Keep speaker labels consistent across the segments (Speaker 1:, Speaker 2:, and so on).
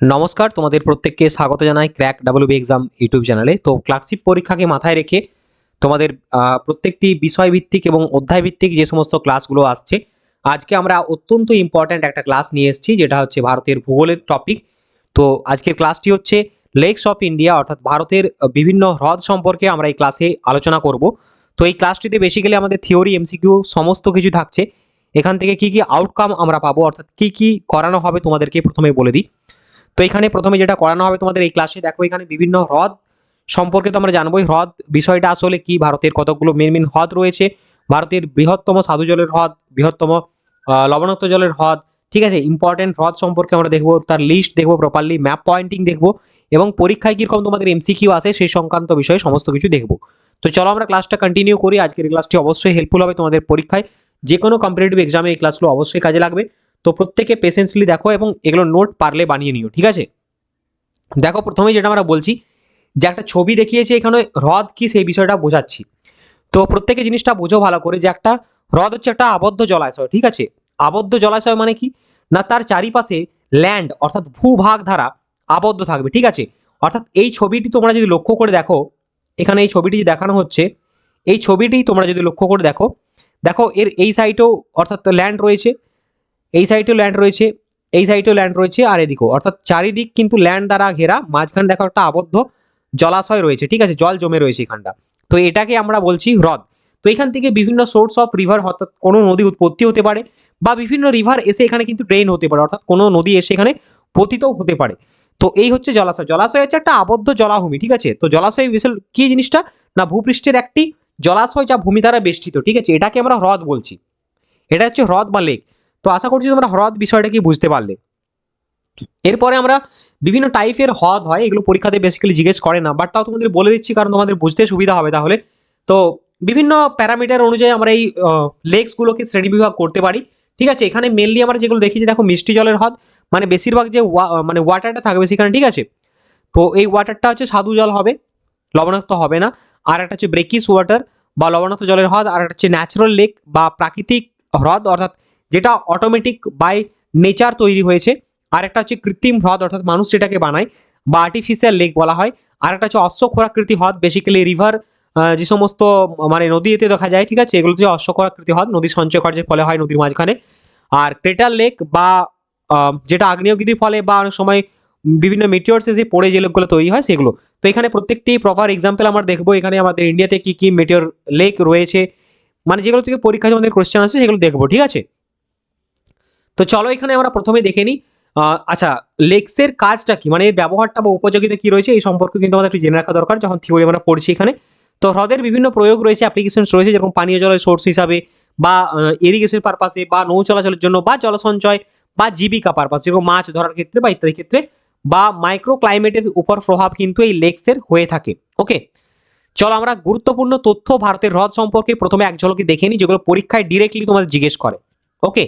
Speaker 1: নমস্কার, তোমাদের প্রত্যেককে স্বাগত জানাই ক্র্যাক ডাব্লিউবি এক্সাম ইউটিউব চ্যানেলে। তো ক্লাসিক পরীক্ষাকে মাথায় রেখে তোমাদের প্রত্যেকটি বিষয়ভিত্তিক এবং অধ্যায়ভিত্তিক যে সমস্ত ক্লাসগুলো আসছে, আজকে আমরা অত্যন্ত ইম্পর্ট্যান্ট একটা ক্লাস নিয়ে এসেছি, যেটা হচ্ছে ভারতের ভূগোলের টপিক তো আজকের ক্লাসটি হচ্ছে লেকস অফ ইন্ডিয়া অর্থাৎ ভারতের বিভিন্ন হ্রদ সম্পর্কে আমরা এই ক্লাসে আলোচনা করব। তো এই ক্লাসটিতে বেসিক্যালি আমাদের থিওরি এমসিকিউ সমস্ত কিছু থাকছে। এখান থেকে কি কি আউটকাম আমরা পাবো, অর্থাৎ কি কি করানো হবে তোমাদেরকে প্রথমে বলে দিই। তো এখানে প্রথমে যেটা করানো হবে তোমাদের এই ক্লাসে দেখো এখানে বিভিন্ন হ্রদ সম্পর্কে তো আমরা জানবোই। হ্রদ বিষয়টা আসলে কি? ভারতের কতগুলো মেন মেন হ্রদ রয়েছে? ভারতের বৃহত্তম সাধু জলের হ্রদ, বৃহত্তম লবণাক্ত জলের হ্রদ, ঠিক আছে? ইম্পর্টেন্ট হ্রদ সম্পর্কে আমরা দেখব, তার লিস্ট দেখব প্রপারলি ম্যাপ পয়েন্টিং দেখব এবং পরীক্ষায় কীরকম তোমাদের এমসিকিউ আছে সেই সংক্রান্ত বিষয়ে সমস্ত কিছু দেখব। তো চলো আমরা ক্লাসটা কন্টিনিউ করি। আজকের ক্লাসটি অবশ্যই হেল্পফুল হবে তোমাদের পরীক্ষায়। যে কোনো কম্পিটিটিভ এক্সামে এই ক্লাসগুলো অবশ্যই কাজে লাগবে। তো প্রত্যেকে পেশেন্সলি দেখো এবং এগুলো নোট পারলে বানিয়ে নিও, ঠিক আছে? দেখো প্রথমেই যেটা আমরা বলছি, যে একটা ছবি দেখিয়েছে এখানে হ্রদ কি সেই বিষয়টা বোঝাচ্ছি। তো প্রত্যেকে জিনিসটা বোঝো ভালো করে যে একটা হ্রদ হচ্ছে একটা আবদ্ধ জলাশয়, ঠিক আছে? আবদ্ধ জলাশয় মানে কি? না তার চারিপাশে ল্যান্ড অর্থাৎ ভূভাগ ধারা আবদ্ধ থাকবে, ঠিক আছে? অর্থাৎ এই ছবিটি তোমরা যদি লক্ষ্য করে দেখো, এখানে এই ছবিটি দেখানো হচ্ছে, এই ছবিটি তোমরা যদি লক্ষ্য করে দেখো দেখো এর এই সাইডেও অর্থাৎ ল্যান্ড রয়েছে। এই সাইডেও ল্যান্ড রয়েছে, এই সাইডেও ল্যান্ড রয়েছে আর এদিকেও। অর্থাৎ চারিদিক কিন্তু ল্যান্ড দ্বারা ঘেরা, মাঝখানে দেখো একটা আবদ্ধ জলাশয় রয়েছে, ঠিক আছে? জল জমে রয়েছে এখানটা। তো এটাকে আমরা বলছি হ্রদ। তো এখান থেকে বিভিন্ন সোর্স অফ রিভার অর্থাৎ কোনো নদী উৎপত্তি হতে পারে বা বিভিন্ন রিভার এসে এখানে কিন্তু ড্রেন হতে পারে। অর্থাৎ কোনো নদী এসে এখানে পতিতও হতে পারে। তো এই হচ্ছে জলাশয়। জলাশয় হচ্ছে একটা আবদ্ধ জলাভূমি, ঠিক আছে? তো জলাশয় বিশাল কি জিনিসটা? না, ভূপৃষ্ঠের একটি জলাশয় যা ভূমি দ্বারা বেষ্টিত, ঠিক আছে? এটাকে আমরা হ্রদ বলছি। এটা হচ্ছে হ্রদ বা লেক তো আশা করছি তোমরা হ্রদ বিষয়টা কি বুঝতে পারলে। এরপরে আমরা বিভিন্ন টাইপের হ্রদ হয়, এগুলো পরীক্ষাতে বেসিক্যালি জিজ্ঞেস করে না বাট তাও তোমাদের বলে দিচ্ছি কারণ তোমাদের বুঝতে সুবিধা হবে তাহলে। তো বিভিন্ন প্যারামিটার অনুযায়ী আমরা এই লেকসগুলোকে শ্রেণীবিভাগ করতে পারি। ঠিক আছে, এখানে মেনলি আমরা যেগুলো দেখি যে দেখো মিষ্টি জলের হ্রদ মানে বেশিরভাগ যে মানে ওয়াটারটা থাকবে সেখানে, ঠিক আছে? তো এই ওয়াটারটা হচ্ছে স্বাদু জল হবে, লবণাক্ত হবে না। আর একটা হচ্ছে ব্রেকিস ওয়াটার বা লবণাক্ত জলের হ্রদ, আর একটা হচ্ছে ন্যাচারাল লেক বা প্রাকৃতিক হ্রদ, অর্থাৎ যেটা অটোমেটিক বাই নেচার তৈরি হয়েছে। আর একটা হচ্ছে কৃত্রিম হ্রদ, অর্থাৎ মানুষ যেটাকে বানায়। বা আর্টিফিশিয়াল লেক বলা হয়। আর একটা হচ্ছে অশ্বক্ষরাকৃতি হ্রদ বেসিক্যালি রিভার যে সমস্ত মানে নদীতে দেখা যায়, ঠিক আছে? এগুলো হচ্ছে অশ্বক্ষরাকৃতি হ্রদ, নদী সঞ্চয় কার্যের ফলে হয় নদীর মাঝখানে। আর ক্রেটার লেক বা যেটা আগ্নেয়গিরির ফলে বা অনেক সময় বিভিন্ন মেটিওরস এসে পড়ে যে লেকগুলো তৈরি হয়, সেগুলো। তো এখানে প্রত্যেকটি প্রপার এক্সাম্পল আমরা দেখব। এখানে আমাদের ইন্ডিয়াতে কি কি মেটিওর লেক রয়েছে। মানে যেগুলো থেকে পরীক্ষায় আমাদের কোশ্চেন আছে সেগুলো দেখব, ঠিক আছে? তো চলো এখানে আমরা প্রথমে দেখে নিই। আচ্ছা লেক্সের কাজটা কি? মানে এর ব্যবহারটা বা উপযোগিতা কি রয়েছে? এই সম্পর্কে কিন্তু আমাদের একটু জেনে রাখা দরকার, যখন থিওরি আমরা পড়ছি এখানে। তো হ্রদের বিভিন্ন প্রয়োগ রয়েছে অ্যাপ্লিকেশনস রয়েছে, যেরকম পানীয় জলের সোর্স হিসাবে বা ইরিগেশন পারপাসে বা নৌ চলাচলের জন্য বা জলসঞ্চয় বা জীবিকা পারপাস যেরকম মাছ ধরার ক্ষেত্রে বা ইত্যাদি ক্ষেত্রে বা মাইক্রো ক্লাইমেটের উপর প্রভাব কিন্তু এই লেক্সের হয়ে থাকে। ওকে চলো আমরা গুরুত্বপূর্ণ তথ্য ভারতের হ্রদ সম্পর্কে প্রথমে এক ঝলকে দেখে নিই, যেগুলো পরীক্ষায় ডিরেক্টলি তোমাদের জিজ্ঞেস করে। ওকে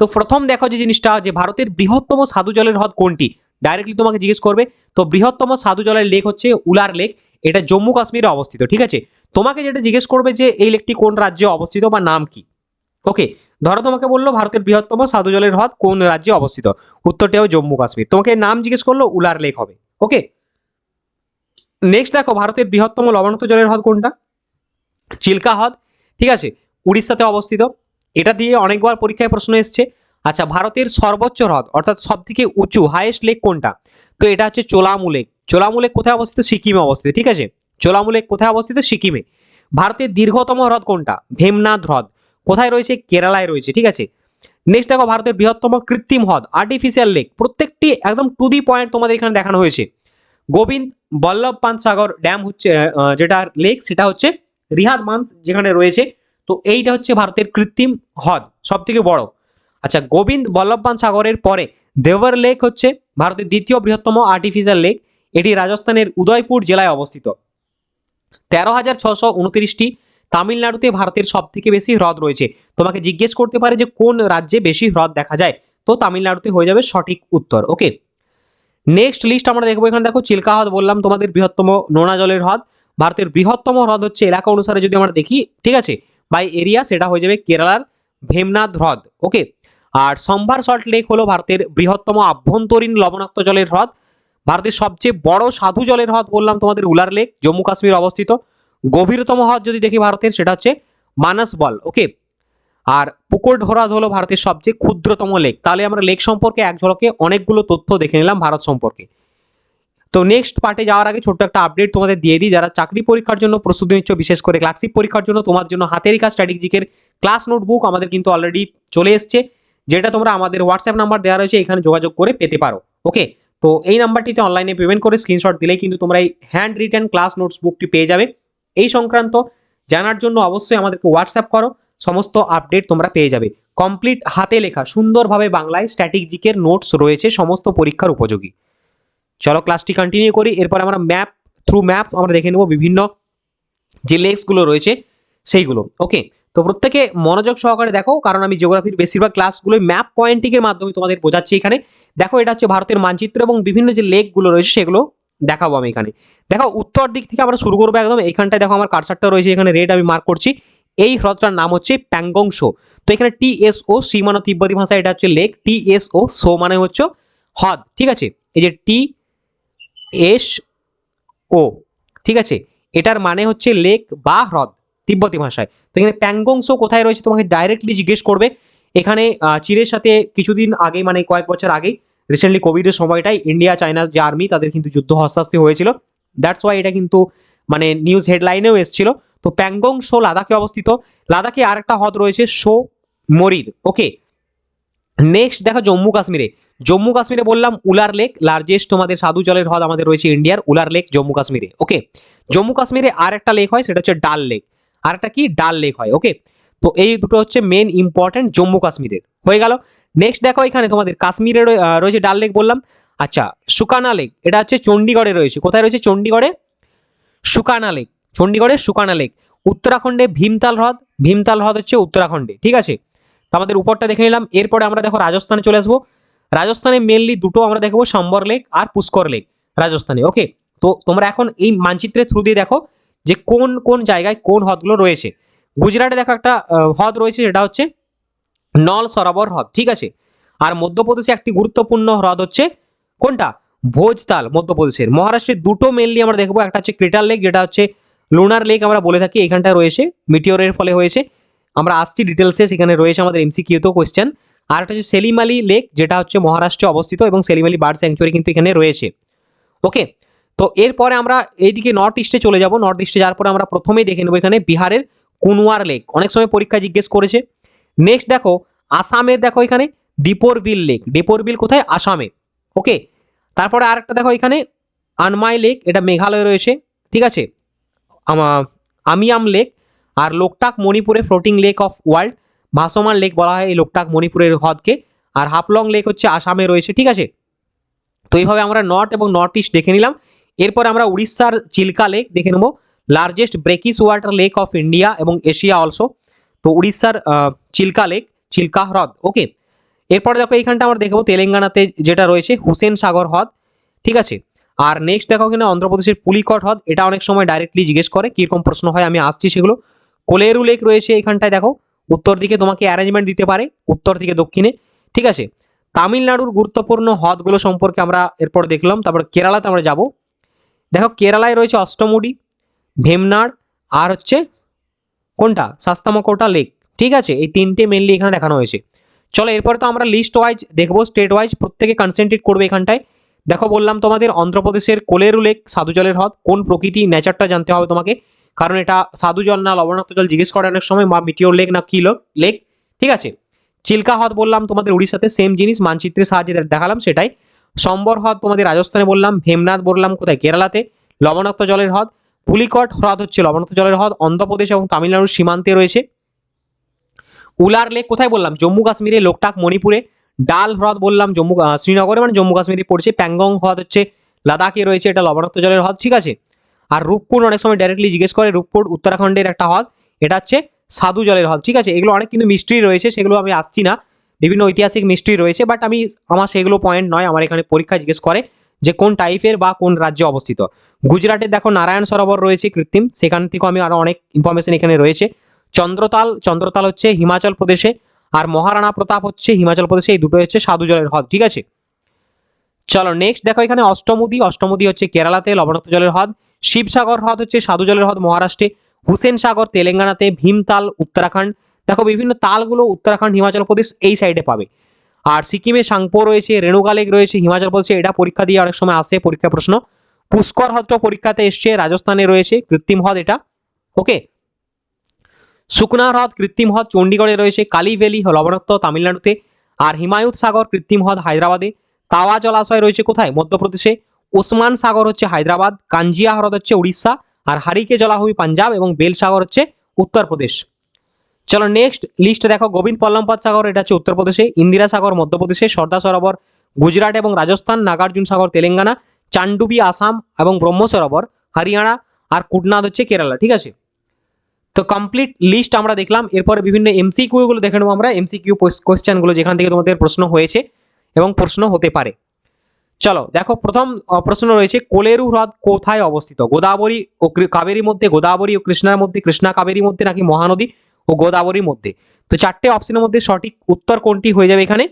Speaker 1: তো প্রথম দেখো যে জিনিসটা, যে ভারতের বৃহত্তম সাধু জলের হ্রদ কোনটি? ডাইরেক্টলি তোমাকে জিজ্ঞেস করবে। তো বৃহত্তম সাধু জলের লেক হচ্ছে উলার লেক এটা জম্মু কাশ্মীরে অবস্থিত, ঠিক আছে? তোমাকে যেটা জিজ্ঞেস করবে যে এই লেকটি কোন রাজ্যে অবস্থিত বা নাম কি? ওকে ধরো তোমাকে বলল ভারতের বৃহত্তম সাধু জলের হ্রদ কোন রাজ্যে অবস্থিত? উত্তরটি হবে জম্মু কাশ্মীর। তোমাকে নাম জিজ্ঞেস করল উলার লেক হবে। ওকে নেক্সট দেখো, ভারতের বৃহত্তম লবণাক্ত জলের হ্রদ কোনটা? চিল্কা হ্রদ, ঠিক আছে? উড়িষ্যাতে অবস্থিত। এটা দিয়ে অনেকবার পরীক্ষায় প্রশ্ন এসছে। আচ্ছা ভারতের সর্বোচ্চ হ্রদ, অর্থাৎ সব থেকে উঁচু হাইয়েস্ট লেক কোনটা? তো এটা হচ্ছে চোলামু লেক চোলামু লেক কোথায় অবস্থিত? সিকিমে অবস্থিত, ঠিক আছে? চোলামু লেক কোথায় অবস্থিত? সিকিমে। ভারতের দীর্ঘতম হ্রদ কোনটা? ভীমনাথ হ্রদ। কোথায় রয়েছে? কেরালায় রয়েছে, ঠিক আছে? নেক্সট দেখো, ভারতের বৃহত্তম কৃত্রিম হ্রদ আর্টিফিশিয়াল লেক প্রত্যেকটি একদম টু দি পয়েন্ট তোমাদের এখানে দেখানো হয়েছে। গোবিন্দ বল্লভ পান্ত সাগর ড্যাম হচ্ছে যেটা লেক সেটা হচ্ছে রিহাদ মান্থ যেখানে রয়েছে। তো এইটা হচ্ছে ভারতের কৃত্রিম হ্রদ সব থেকে বড়। আচ্ছা গোবিন্দ বল্লভ পান্ত সাগরের পরে দেওয়ার লেক হচ্ছে ভারতের দ্বিতীয় বৃহত্তম আর্টিফিশিয়াল লেক এটি রাজস্থানের উদয়পুর জেলায় অবস্থিত। তেরো হাজার ছশো উনত্রিশটি তামিলনাড়ুতে ভারতের সব থেকে বেশি হ্রদ রয়েছে। তোমাকে জিজ্ঞেস করতে পারে যে কোন রাজ্যে বেশি হ্রদ দেখা যায়? তো তামিলনাড়ুতে হয়ে যাবে সঠিক উত্তর, ওকে? নেক্সট লিস্ট আমরা দেখব এখানে, দেখো চিল্কা হ্রদ বললাম, তোমাদের বৃহত্তম নোনা জলের হ্রদ। ভারতের বৃহত্তম হ্রদ হচ্ছে এলাকা অনুসারে যদি আমরা দেখি, ঠিক আছে? বাই এরিয়া সেটা হয়ে যাবে কেরালার ভেমনাথ হ্রদ ওকে আর সম্ভার সল্ট লেক হলো ভারতের বৃহত্তম আভ্যন্তরীণ লবণাক্ত জলের হ্রদ, ভারতের সবচেয়ে বড় সাধু জলের হ্রদ বললাম তোমাদের উলার লেক জম্মু কাশ্মীর অবস্থিত। গভীরতম হ্রদ যদি দেখি ভারতের, সেটা হচ্ছে মানস বল ওকে আর পুকুর হ্রদ হলো ভারতের সবচেয়ে ক্ষুদ্রতম লেক তাহলে আমরা লেক সম্পর্কে এক ঝলকে অনেকগুলো তথ্য দেখে নিলাম ভারত সম্পর্কে। তো নেক্সট পার্টে যাওয়ার আগে ছোট্ট একটা আপডেট তোমাদের দিয়ে দিই। যারা চাকরি পরীক্ষার জন্য প্রস্তুতি নিচ্ছ, বিশেষ করে ক্লাসিক পরীক্ষার জন্য তোমার জন্য হাতের কাজ স্ট্র্যাটেজিকের ক্লাস নোটবুক আমাদের কিন্তু অলরেডি চলে এসছে, যেটা তোমরা আমাদের হোয়াটসঅ্যাপ নাম্বার দেওয়া রয়েছে, এখানে যোগাযোগ করে পেতে পারো। ওকে তো এই নাম্বারটিতে অনলাইনে পেমেন্ট করে স্ক্রিনশট দিলেই কিন্তু তোমরা এই হ্যান্ড রিটেন ক্লাস নোটস বুকটি পেয়ে যাবে। এই সংক্রান্ত জানার জন্য অবশ্যই আমাদেরকে হোয়াটসঅ্যাপ করো, সমস্ত আপডেট তোমরা পেয়ে যাবে। কমপ্লিট হাতে লেখা, সুন্দরভাবে বাংলায় স্ট্র্যাটেজিকের নোটস রয়েছে, সমস্ত পরীক্ষার উপযোগী। চলো ক্লাসটি কন্টিনিউ করি, এরপর আমরা ম্যাপ থ্রু ম্যাপ আমরা দেখে নেব বিভিন্ন যে লেকসগুলো রয়েছে, সেইগুলো ওকে তো প্রত্যেকে মনোযোগ সহকারে দেখো, কারণ আমি জিওগ্রাফির বেশিরভাগ ক্লাসগুলোই ম্যাপ পয়েন্টিংয়ের মাধ্যমে তোমাদের বোঝাচ্ছি এখানে। দেখো, এটা হচ্ছে ভারতের মানচিত্র এবং বিভিন্ন যে লেকগুলো রয়েছে, সেগুলো দেখাবো আমি এখানে। দেখো, উত্তর দিক থেকে আমরা শুরু করব একদম। এখানটায় দেখো, আমার কারসারটা রয়েছে, এখানে রেড আমি মার্ক করছি। এই হ্রদটার নাম হচ্ছে প্যাংগং শো তো এখানে টিএসও সি মানে তিব্বতী ভাষা এটা হচ্ছে লেক টিএসও শো মানে হচ্ছে হ্রদ, ঠিক আছে? এই যে টি এস ও, ঠিক আছে? এটার মানে হচ্ছে লেক বা হ্রদ, তিব্বতী ভাষায়। তো এখানে প্যাংগং শো কোথায় রয়েছে তোমাকে ডাইরেক্টলি জিজ্ঞেস করবে। এখানে চীনের সাথে কিছুদিন আগে মানে কয়েক বছর আগেই রিসেন্টলি কোভিডের সময়টাই ইন্ডিয়া চায়নার যে আর্মি তাদের কিন্তু যুদ্ধ হস্তাস্তি হয়েছিল। দ্যাটস ওয়াই এটা কিন্তু মানে নিউজ হেডলাইনেও এসেছিল। তো প্যাংগং শো লাদাখে অবস্থিত। লাদাখে আর একটা হ্রদ রয়েছে শো মরির ওকে নেক্সট দেখো জম্মু কাশ্মীরে। জম্মু কাশ্মীরে বললাম উলার লেক লার্জেস্ট তোমাদের সাধু জলের হ্রদ আমাদের রয়েছে ইন্ডিয়ার, উলার লেক জম্মু কাশ্মীরে ওকে জম্মু কাশ্মীরে আর একটা লেক হয়, সেটা হচ্ছে ডাল লেক। আর একটা কি? ডাল লেক হয় ওকে তো এই দুটো হচ্ছে মেন ইম্পর্টেন্ট জম্মু কাশ্মীরের। হয়ে গেল। নেক্সট দেখো এখানে তোমাদের কাশ্মীরে রয়েছে ডাল লেক বললাম। আচ্ছা সুকানা লেক, এটা হচ্ছে চণ্ডীগড়ে রয়েছে। কোথায় রয়েছে চণ্ডীগড়ে? সুকানা লেক চণ্ডীগড়ের সুকানা লেক। উত্তরাখণ্ডে ভীমতাল হ্রদ ভীমতাল হ্রদ হচ্ছে উত্তরাখণ্ডে, ঠিক আছে? আমাদের উপরটা দেখে নিলাম। এরপরে আমরা দেখো রাজস্থানে চলে আসব। রাজস্থানে মেনলি দুটো আমরা দেখব, সম্বর লেক আর পুষ্কর লেক রাজস্থানে ওকে তো তোমরা এখন এই মানচিত্রের থ্রু দিয়ে দেখো যে কোন কোন জায়গায় কোন হ্রদগুলো রয়েছে। গুজরাটে দেখো একটা হ্রদ রয়েছে, সেটা হচ্ছে নল সরোবর হ্রদ, ঠিক আছে? আর মধ্যপ্রদেশে একটি গুরুত্বপূর্ণ হ্রদ হচ্ছে কোনটা? ভোজতাল, মধ্যপ্রদেশের। মহারাষ্ট্রের দুটো মেনলি আমরা দেখব, একটা হচ্ছে ক্রিটাল লেক যেটা হচ্ছে লুনার লেক আমরা বলে থাকি, এখানটায় রয়েছে মিটিওরের ফলে হয়েছে। আমরা আসছি ডিটেলসে সেখানে রয়েছে আমাদের এমসিকিউতেও কোয়েশ্চেন আর একটা হচ্ছে সেলিম লেক, যেটা হচ্ছে মহারাষ্ট্রে অবস্থিত এবং সেলিম আলী বার্ড স্যাংচুয়ারি কিন্তু এখানে রয়েছে। ওকে তো এরপরে আমরা এইদিকে নর্থ ইস্টে চলে যাব। নর্থ ইস্টে যাওয়ার পরে আমরা প্রথমেই দেখে নেব এখানে বিহারের কুনওয়ার লেক অনেক সময় পরীক্ষা জিজ্ঞেস করেছে। নেক্সট দেখো, আসামের দেখো এখানে দীপর বিল লেক দীপর বিল কোথায়? আসামে। ওকে তারপরে আরেকটা দেখো এখানে আনমাই লেক এটা মেঘালয় রয়েছে। ঠিক আছে? আমা- আমিয়াম লেক আর লোকটাক মণিপুরে ফ্লোটিং লেক অফ ওয়ার্ল্ড, ভাসমান লেক বলা হয় এই লোকটাক মণিপুরের হ্রদকে, আর হাফলং লেক হচ্ছে আসামে রয়েছে, ঠিক আছে? তো এইভাবে আমরা নর্থ এবং নর্থ ইস্ট দেখে নিলাম। এরপর আমরা উড়িষ্যার চিল্কা লেক দেখে নেব, largest brackish water lake of India এবং এশিয়া অলসো। তো উড়িষ্যার চিল্কা লেক, চিল্কা হ্রদ, ওকে? এরপরে দেখো এইখানটা আমরা দেখব তেলেঙ্গানাতে যেটা রয়েছে, হুসেন সাগর হ্রদ, ঠিক আছে? আর নেক্সট দেখো এখানে অন্ধ্রপ্রদেশের পুলিকট হ্রদ, এটা অনেক সময় ডাইরেক্টলি জিজ্ঞেস করে, কীরকম প্রশ্ন হয়, আমি আসছি সেগুলো। কোলেরু লেক রয়েছে এখানটায়, দেখো। উত্তর দিকে তোমাকে অ্যারেঞ্জমেন্ট দিতে পারে, উত্তর থেকে দক্ষিণে। ঠিক আছে? তামিলনাড়ুর গুরুত্বপূর্ণ হ্রদগুলো সম্পর্কে আমরা এরপর দেখলাম। তারপর কেরালাতে আমরা যাব। দেখো, কেরালায় রয়েছে অষ্টমুডি, ভেমনাড়, আর হচ্ছে কোনটা? সাস্তামাকোটা লেক। ঠিক আছে? এই তিনটে মেনলি এখানে দেখানো হয়েছে। চলো, এরপরে তো আমরা লিস্ট ওয়াইজ দেখব স্টেট ওয়াইজ প্রত্যেকে কনসেন্ট্রেট করবে এখানটায়। দেখো, বললাম তোমাদের অন্ধ্রপ্রদেশের কোলেরু লেক সাধু জলের হ্রদ, কোন প্রকৃতি নেচারটা জানতে হবে তোমাকে। কারণ এটা সাধু জল না, লবণাক্ত জল জিজ্ঞেস করে অনেক সময় বা মিটিওর লেক না কি লেক ঠিক আছে? চিল্কা হ্রদ বললাম তোমাদের উড়িষ্যাতে সেম জিনিস, মানচিত্রের সাহায্যে দেখালাম সেটাই। সম্বর হ্রদ তোমাদের রাজস্থানে বললাম ভেমনাথ বললাম কোথায়? কেরালাতে। লবণাক্ত জলের হ্রদ। পুলিকট হ্রদ হচ্ছে লবণাক্ত জলের হ্রদ, অন্ধ্রপ্রদেশ এবং তামিলনাড়ুর সীমান্তে রয়েছে। উলার লেক কোথায় বললাম? জম্মু কাশ্মীরে লোকটাক, মণিপুরে। ডাল হ্রদ বললাম, জম্মু শ্রীনগরে মানে জম্মু কাশ্মীরে পড়ছে। প্যাংগং হ্রদ হচ্ছে, লাদাখে রয়েছে, এটা লবণাক্ত জলের হ্রদ, ঠিক আছে? আর রূপকুণ্ড অনেক সময় ডাইরেক্টলি জিজ্ঞেস করে রূপকুণ্ড উত্তরাখণ্ডের একটা হ্রদ এটা হচ্ছে সাধু জলের হ্রদ ঠিক আছে? এগুলো অনেক কিন্তু মিস্ট্রি রয়েছে, সেগুলো আমি আসছি না। বিভিন্ন ঐতিহাসিক মিস্ট্রি রয়েছে বাট আমি আমার সেগুলো পয়েন্ট নয়, আমার এখানে পরীক্ষা জিজ্ঞেস করে যে কোন টাইপের বা কোন রাজ্যে অবস্থিত। গুজরাটের দেখো নারায়ণ সরোবর রয়েছে কৃত্রিম, সেখান থেকেও আমি আরও অনেক ইনফরমেশন এখানে রয়েছে। চন্দ্রতাল চন্দ্রতাল হচ্ছে হিমাচল প্রদেশে, আর মহারানা প্রতাপ হচ্ছে হিমাচল প্রদেশে, এই দুটো হচ্ছে সাধু জলের হ্রদ ঠিক আছে? চলো নেক্সট দেখো এখানে অষ্টমুদি অষ্টমুদি হচ্ছে কেরালাতে লবণাক্ত জলের হ্রদ শিবসাগর হ্রদ হচ্ছে সাধু জলের হ্রদ মহারাষ্ট্রে, হুসেন সাগর তেলেঙ্গানাতে, ভীমতাল উত্তরাখণ্ড। দেখো বিভিন্ন তালগুলো উত্তরাখণ্ড, হিমাচল প্রদেশ এই সাইডে পাবে। আর সিকিমে সাংপো রয়েছে রেণুকা লেক রয়েছে, হিমাচল প্রদেশে এটা পরীক্ষা দিয়ে অনেক সময় আসে পরীক্ষা প্রশ্ন। পুষ্কর হ্রদটা পরীক্ষাতে এসছে, রাজস্থানে রয়েছে, কৃত্রিম হ্রদ এটা। ওকে? সুকনা হ্রদ, কৃত্রিম হ্রদ, চণ্ডীগড়ে রয়েছে, কালী ভ্যালি, লবণাক্ত তামিলনাড়ুতে। আর হিমায়ুত সাগর, কৃত্রিম হ্রদ, হায়দ্রাবাদে। তাওয়া জলাশয় রয়েছে কোথায়? মধ্যপ্রদেশে। ওসমান সাগর হচ্ছে হায়দ্রাবাদ কাঞ্জিয়া হ্রদ হচ্ছে উড়িষ্যা আর হারিকে জলাভূমি পাঞ্জাব এবং বেল সাগর হচ্ছে উত্তরপ্রদেশ। চলো নেক্সট লিস্ট দেখো, গোবিন্দ পল্লমপাত সাগর, এটা হচ্ছে উত্তরপ্রদেশে, ইন্দিরা সাগর, মধ্যপ্রদেশে, সর্দার সরোবর, গুজরাট এবং রাজস্থান, নাগার্জুন সাগর, তেলেঙ্গানা, চান্ডুবি, আসাম এবং ব্রহ্ম সরোবর, হরিয়ানা আর কুটনাদ হচ্ছে কেরালা, ঠিক আছে? তো কমপ্লিট লিস্ট আমরা দেখলাম, এরপরে বিভিন্ন এমসিকিউগুলো দেখে নেব আমরা এমসিকিউ কোয়েশ্চেনগুলো যেখান থেকে তোমাদের প্রশ্ন হয়েছে এবং প্রশ্ন হতে পারে। চলো, দেখো, প্রথম প্রশ্ন রয়েছে, কোলেরু হ্রদ কোথায় অবস্থিত? গোদাবরী ও কাবেরীর মধ্যে, গোদাবরী ও কৃষ্ণার মধ্যে, কৃষ্ণা কাবেরীর মধ্যে নাকি মহানদী ও গোদাবরীর মধ্যে? তো চারটে অপশনের মধ্যে সঠিক উত্তর কোনটি হয়ে যাবে এখানে?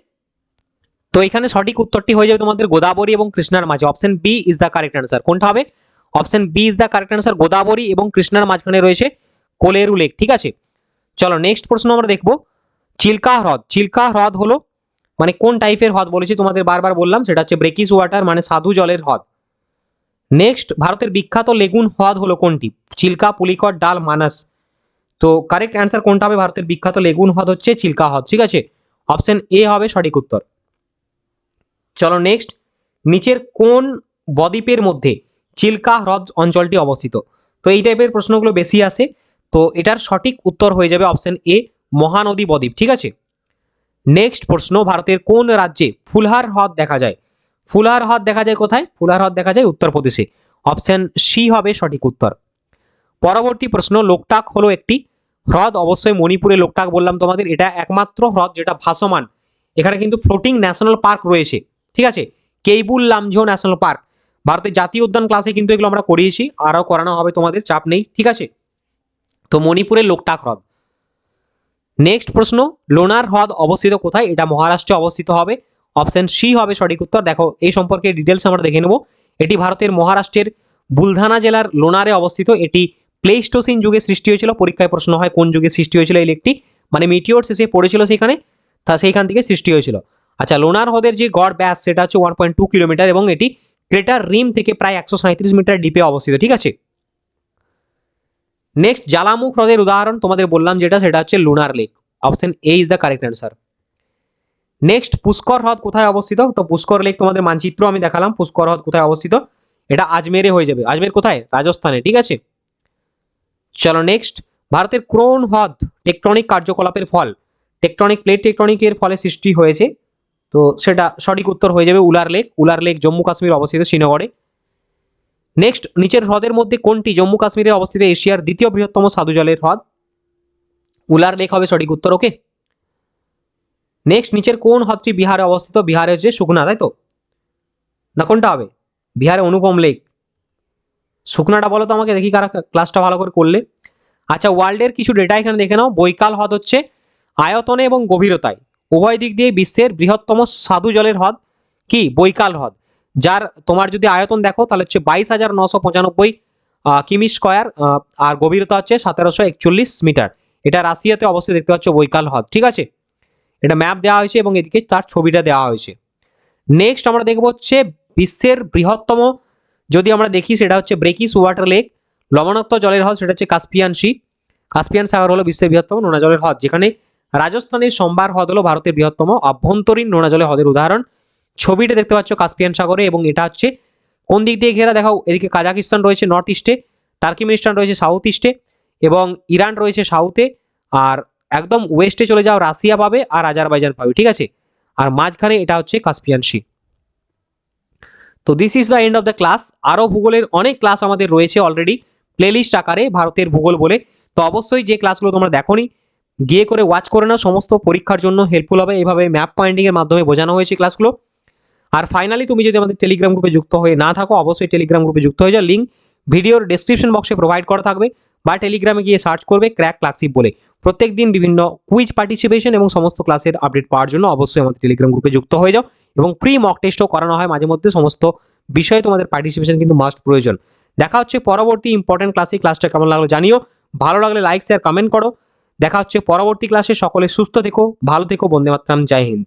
Speaker 1: তো এখানে সঠিক উত্তরটি হয়ে যাবে তোমাদের গোদাবরী এবং কৃষ্ণার মাঝে। Option B is the correct answer কোনটা হবে? Option B is the correct answer Godavari এবং কৃষ্ণার মাঝখানে রয়েছে কোলেরু লেক ঠিক আছে? চলো নেক্সট প্রশ্ন আমরা দেখব। চিল্কা হ্রদ। চিল্কা হ্রদ হলো মানে কোন টাইপের হ্রদ বলেছি তোমাদের বারবার বললাম, সেটা হচ্ছে ব্রেকিস ওয়াটার মানে সাধু জলের হ্রদ। নেক্সট ভারতের বিখ্যাত লেগুন হ্রদ হলো কোনটি? চিল্কা, পুলিকট, ডাল, মানাস। তো কারেক্ট অ্যান্সার কোনটা হবে? ভারতের বিখ্যাত লেগুন হ্রদ হচ্ছে চিল্কা হ্রদ, ঠিক আছে? অপশন এ হবে সঠিক উত্তর। চলো নেক্সট নিচের কোন বদ্বীপের মধ্যে চিল্কা হ্রদ অঞ্চলটি অবস্থিত? তো এই টাইপের প্রশ্নগুলো বেশি আসে, তো এটার সঠিক উত্তর হয়ে যাবে অপশন এ মহানদী বদ্বীপ, ঠিক আছে? নেক্সট প্রশ্ন, ভারতের কোন রাজ্যে ফুলহার হ্রদ দেখা যায়? ফুলহার হ্রদ দেখা যায় কোথায়? ফুলহার হ্রদ দেখা যায় উত্তরপ্রদেশে। অপশন সি হবে সঠিক উত্তর। পরবর্তী প্রশ্ন, লোকটাক হলো একটি হ্রদ। অবশ্যই মণিপুরে লোকটাক বললাম তোমাদের, এটা একমাত্র হ্রদ যেটা ভাসমান। এখানে কিন্তু ফ্লোটিং ন্যাশনাল পার্ক রয়েছে। ঠিক আছে? কেইবুল লামঝো ন্যাশনাল পার্ক ভারতের জাতীয় উদ্যান ক্লাসে কিন্তু এগুলো আমরা করিয়েছি। আরও করানো হবে, তোমাদের চাপ নেই। ঠিক আছে? তো মণিপুরের লোকটাক হ্রদ। নেক্সট প্রশ্ন লোনার হ্রদ অবস্থিত কোথায়? এটা মহারাষ্ট্রে অবস্থিত হবে। অপশন সি হবে সঠিক উত্তর। দেখো, এই সম্পর্কে ডিটেলস আমরা দেখে নেব। এটি ভারতের মহারাষ্ট্রের বুলধানা জেলার লোনারে অবস্থিত। এটি প্লেস্টোসিন যুগে সৃষ্টি হয়েছিল। পরীক্ষায় প্রশ্ন হয়, কোন যুগে সৃষ্টি হয়েছিল এই লেকটি? মানে মিটিওর শেষে পড়েছিল সেখানে তা সেইখান থেকে সৃষ্টি হয়েছিল। আচ্ছা লোনার হ্রদের যে গড় ব্যাস, সেটা হচ্ছে ওয়ান পয়েন্ট টু কিলোমিটার এবং এটি ক্রেটার রিম থেকে প্রায় একশো সাঁত্রিশ মিটার ডিপে অবস্থিত, ঠিক আছে? নেক্সট জ্বালামুখ হ্রদের উদাহরণ তোমাদের বললাম যেটা, সেটা হচ্ছে Lonar lake option A is the correct answer next Pushkar হ্রদ কোথায় অবস্থিত? তো পুষ্কর লেক তোমাদের মানচিত্র আমি দেখালাম পুষ্কর হ্রদ কোথায় অবস্থিত? এটা আজমেরে হয়ে যাবে। আজমের কোথায়? রাজস্থানে, ঠিক আছে? চলো নেক্সট ভারতের ক্রোন হ্রদ টেকট্রনিক কার্যকলাপের ফল। টেকট্রনিক প্লেট টেকটনিকের ফলে সৃষ্টি হয়েছে। তো সেটা সঠিক উত্তর হয়ে যাবে উলার লেক। উলার লেক জম্মু কাশ্মীর অবস্থিত শ্রীনগরে। নেক্সট নিচের হ্রদের মধ্যে কোনটি? জম্মু কাশ্মীরে অবস্থিত এশিয়ার দ্বিতীয় বৃহত্তম সাধু জলের হ্রদ। উলার লেক হবে সঠিক উত্তর ওকে নেক্সট নিচের কোন হ্রদটি বিহারে অবস্থিত? বিহারে হচ্ছে সুকনা, তাই তো? না, কোনটা হবে? বিহারে অনুপম লেক। শুকনাটা বলো তো আমাকে, দেখি কারা ক্লাসটা ভালো করে করলে। আচ্ছা ওয়ার্ল্ডের কিছু ডেটা এখানে দেখে নাও। বৈকাল হ্রদ হচ্ছে আয়তনে এবং গভীরতায়। উভয় দিক দিয়ে বিশ্বের বৃহত্তম সাধু জলের হ্রদ। কি? বৈকাল হ্রদ। যার তোমার যদি আয়তন দেখো, তাহলে হচ্ছে বাইশ হাজার নশো পঁচানব্বই কিমি স্কোয়ার আর গভীরতা হচ্ছে সতেরোশো একচল্লিশ মিটার। এটা রাশিয়াতে অবশ্যই দেখতে পাচ্ছ বৈকাল হ্রদ, ঠিক আছে? এটা ম্যাপ দেওয়া হয়েছে এবং এদিকে তার ছবিটা দেওয়া হয়েছে। নেক্সট আমরা দেখব হচ্ছে বিশ্বের বৃহত্তম, যদি আমরা দেখি সেটা হচ্ছে ব্রেকিস ওয়াটার লেক লবণাক্ত জলের হ্রদ, সেটা হচ্ছে কাস্পিয়ান সি কাস্পিয়ান সাগর হলো বিশ্বের বৃহত্তম নোনা জলের হ্রদ, যেখানে রাজস্থানের সোমবার হ্রদ হলো ভারতের বৃহত্তম, অভ্যন্তরীণ নোনা জলের হ্রদের উদাহরণ। ছবিটা দেখতে পাচ্ছ কাস্পিয়ান সাগরে এবং এটা হচ্ছে কোন দিক দিয়ে ঘেরা? দেখাও, এদিকে কাজাকিস্তান রয়েছে নর্থ ইস্টে টার্কিমিনিস্তান রয়েছে সাউথ ইস্টে এবং ইরান রয়েছে সাউথে আর একদম ওয়েস্টে চলে যাও রাশিয়া পাবে আর আজারবাইজান পাবে, ঠিক আছে? আর মাঝখানে এটা হচ্ছে কাস্পিয়ান সি। তো this is the end of the class আরও ভূগোলের অনেক ক্লাস আমাদের রয়েছে অলরেডি প্লেলিস্ট আকারে ভারতের ভূগোল বলে। তো অবশ্যই যে ক্লাসগুলো তোমরা দেখোনি, গিয়ে করে ওয়াচ করে নাও। সমস্ত পরীক্ষার জন্য হেল্পফুল হবে। এইভাবে ম্যাপ পয়েন্টিংয়ের মাধ্যমে বোঝানো হয়েছে ক্লাসগুলো আর ফাইনালি তুমি যদি আমাদের টেলিগ্রাম গ্রুপে যুক্ত হয়ে না থাকো, অবশ্যই টেলিগ্রাম গ্রুপে যুক্ত হয়ে যাও। লিঙ্ক ভিডিওর ডেসক্রিপশন বক্সে প্রোভাইড করা থাকবে বা টেলিগ্রামে গিয়ে সার্চ করবে ক্র্যাক ক্লাসিক বলে। প্রত্যেক দিন বিভিন্ন কুইজ পার্টিসিপেশন এবং সমস্ত ক্লাসের আপডেট পাওয়ার জন্য অবশ্যই আমাদের টেলিগ্রাম গ্রুপে যুক্ত হয়ে যাও এবং প্রি মক টেস্টও করানো হয়। মাঝে মধ্যে সমস্ত বিষয়ে তোমাদের পার্টিসিপেশন কিন্তু মাস্ট প্রয়োজন। দেখা হচ্ছে পরবর্তী ইম্পর্টেন্ট ক্লাসে ক্লাসটা কেমন লাগল জানিও। ভালো লাগলে লাইক শেয়ার কমেন্ট করো। দেখা হচ্ছে পরবর্তী ক্লাসে সকলে সুস্থ থেকো, ভালো থেকো। বন্দে মাতরম। জয় হিন্দ।